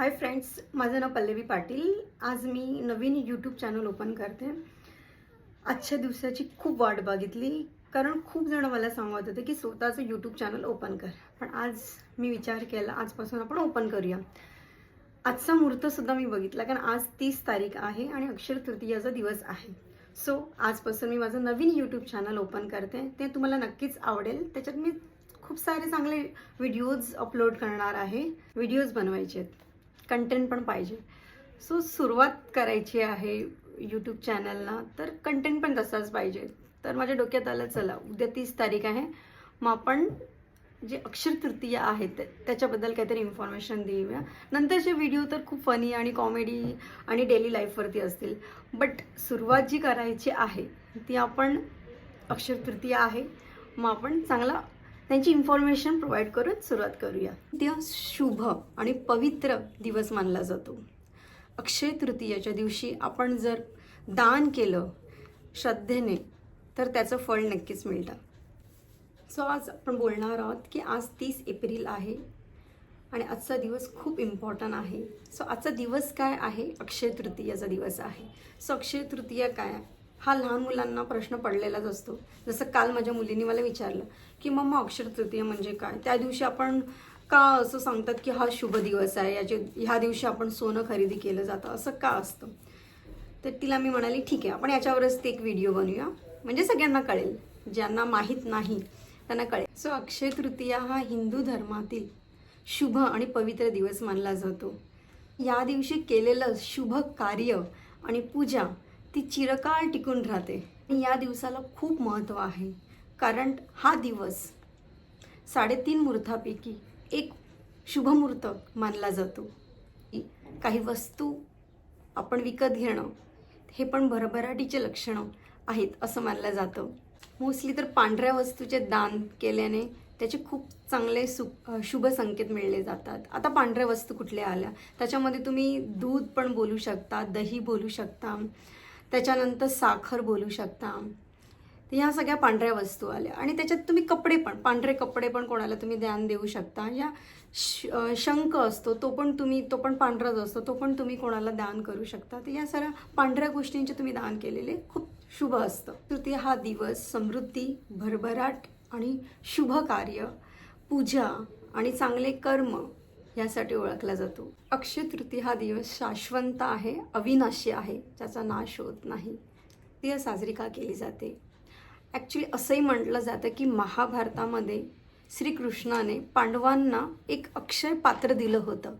Hi friends माझं नाव पल्लवी पाटील. आज मी नवीन यूट्यूब चॅनल ओपन करते. आजच्या दिवसाची खूप वाट बघितली. कारण खूप जण मला सांगत होते की स्वतःचं यूट्यूब चॅनल ओपन कर. पण आज मी विचार केला आजपासून आपण ओपन करूया. आजचा मुहूर्तसुद्धा मी बघितला कारण आज तीस तारीख आहे आणि अक्षर तृतीयाचा दिवस आहे. सो आजपासून मी माझं नवीन यूट्यूब चॅनल ओपन करते. ते तुम्हाला नक्कीच आवडेल. त्याच्यात मी खूप सारे चांगले व्हिडिओज अपलोड करणार आहे. व्हिडिओज बनवायचे आहेत. कंटेंट पण पाहिजे. सो सुरुवात करायची आहे यूट्यूब चॅनलला तर कंटेंट पण तसाच पाहिजे. तर माझ्या डोक्यात आलं चला उद्या तीस तारीख आहे. मग आपण जे अक्षर तृतीया आहे त्याच्याबद्दल काहीतरी इन्फॉर्मेशन देऊया. नंतरचे व्हिडिओ तर खूप फनी आणि कॉमेडी आणि डेली लाईफवरती असतील. बट सुरुवात जी करायची आहे ती आपण अक्षर तृतीया आहे. मग आपण चांगला त्यांची इन्फॉर्मेशन प्रोव्हाइड करून सुरुवात करूया. दिवस शुभ आणि पवित्र दिवस मानला जातो. अक्षय तृतीयाच्या दिवशी आपण जर दान केलं श्रद्धेने तर त्याचं फळ नक्कीच मिळतं. सो आज आपण बोलणार आहोत की आज तीस एप्रिल आहे आणि आजचा दिवस खूप इम्पॉर्टंट आहे. सो आजचा दिवस काय आहे? अक्षय तृतीयाचा दिवस आहे. सो अक्षय तृतीया काय हा लहान मुलांना प्रश्न पडलेलाच असतो. जसं काल माझ्या मुलीने मला विचारलं की मम्मा अक्षर तृतीय म्हणजे काय? त्या दिवशी आपण का असं सांगतात की हा शुभ दिवस आहे. याचे ह्या दिवशी आपण सोनं खरेदी केलं जातं. असं का असतं? तर तिला मी म्हणाली ठीक आहे आपण याच्यावरच ते एक व्हिडिओ बनवूया. म्हणजे सगळ्यांना कळेल. ज्यांना माहीत नाही त्यांना कळेल. सो अक्षय तृतीया हा हिंदू धर्मातील शुभ आणि पवित्र दिवस मानला जातो. या दिवशी केलेलं शुभ कार्य आणि पूजा ती चिरकाळ टिकून राहते. आणि या दिवसाला खूप महत्त्व आहे. कारण हा दिवस साडेतीन मुहूर्तापैकी एक शुभमुहूर्त मानला जातो. काही वस्तू आपण विकत घेणं हे पण भरभराटीचे लक्षणं आहेत असं मानलं जातं. मोस्टली तर पांढऱ्या वस्तूचे दान केल्याने त्याचे खूप चांगले सु शुभ संकेत मिळले जातात. आता पांढऱ्या वस्तू कुठल्या आल्या? त्याच्यामध्ये तुम्ही दूध पण बोलू शकता दही बोलू शकता त्याच्यानंतर साखर बोलू शकता. तर ह्या सगळ्या पांढऱ्या वस्तू आल्या. आणि त्याच्यात तुम्ही कपडे पण पांढरे कपडे पण कोणाला तुम्ही ध्यान देऊ शकता. या श शंख असतो तो पण तुम्ही तो पण पांढराच असतो तो पण तुम्ही कोणाला दान करू शकता. तर या सगळ्या पांढऱ्या गोष्टींचे तुम्ही दान केलेले खूप शुभ असतं. तृतीय हा दिवस समृद्धी भरभराट आणि शुभ कार्य पूजा आणि चांगले कर्म यासाठी ओळखला जातो. अक्षय तृतीय हा दिवस शाश्वत आहे अविनाशी आहे ज्याचा नाश होत नाही. ती साजरी का केली जाते? ॲक्च्युली असंही म्हटलं जातं की महाभारतामध्ये श्रीकृष्णाने पांडवांना एक अक्षय पात्र दिलं होतं.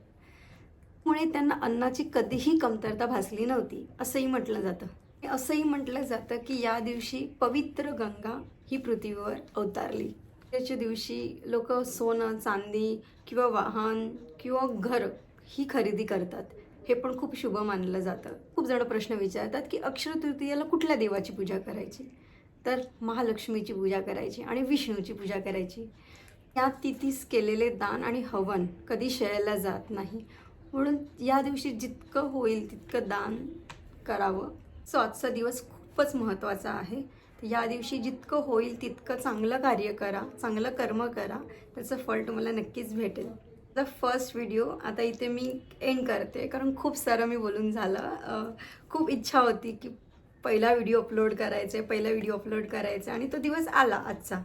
मुळे त्यांना अन्नाची कधीही कमतरता भासली नव्हती असंही म्हटलं जातं. असंही म्हटलं जातं की या दिवशी पवित्र गंगा ही पृथ्वीवर अवतारली. त्याच्या दिवशी लोक सोनं चांदी किंवा वाहन किंवा घर ही खरेदी करतात. हे पण खूप शुभ मानलं जातं. खूप जण प्रश्न विचारतात की अक्षर तृतीयाला कुठल्या देवाची पूजा करायची? तर महालक्ष्मीची पूजा करायची आणि विष्णूची पूजा करायची. या तिथीस केलेले दान आणि हवन कधी शयाला जात नाही. म्हणून या दिवशी जितकं होईल तितकं दान करावं. सो आजचा दिवस खूपच महत्त्वाचा आहे. या दिवशी जितकं होईल तितकं चांगलं कार्य करा चांगलं कर्म करा. त्याचं फळ तुम्हाला नक्कीच भेटेल. द फर्स्ट व्हिडिओ आता इथे मी एंड करते. कारण खूप सारं मी बोलून झालं. खूप इच्छा होती की पहिला व्हिडिओ अपलोड करायचा आहे पहिला व्हिडिओ अपलोड करायचा. आणि तो दिवस आला आजचा.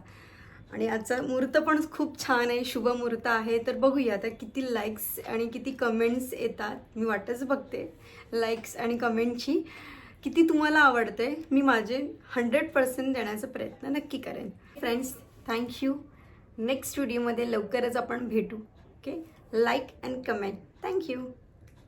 आणि आजचा मुहूर्त पण खूप छान आहे. शुभ मुहूर्त आहे. तर बघूया आता किती लाईक्स आणि किती कमेंट्स येतात. मी वाटच बघते. लाईक्स आणि कमेंटची किती तुम्हाला आवडते मी माझे हंड्रेड पर्सेंट देण्याचा प्रयत्न नक्की करेन. फ्रेंड्स थँक्यू नेक्स्ट व्हिडिओमध्ये लवकरच आपण भेटू. Okay like and comment thank you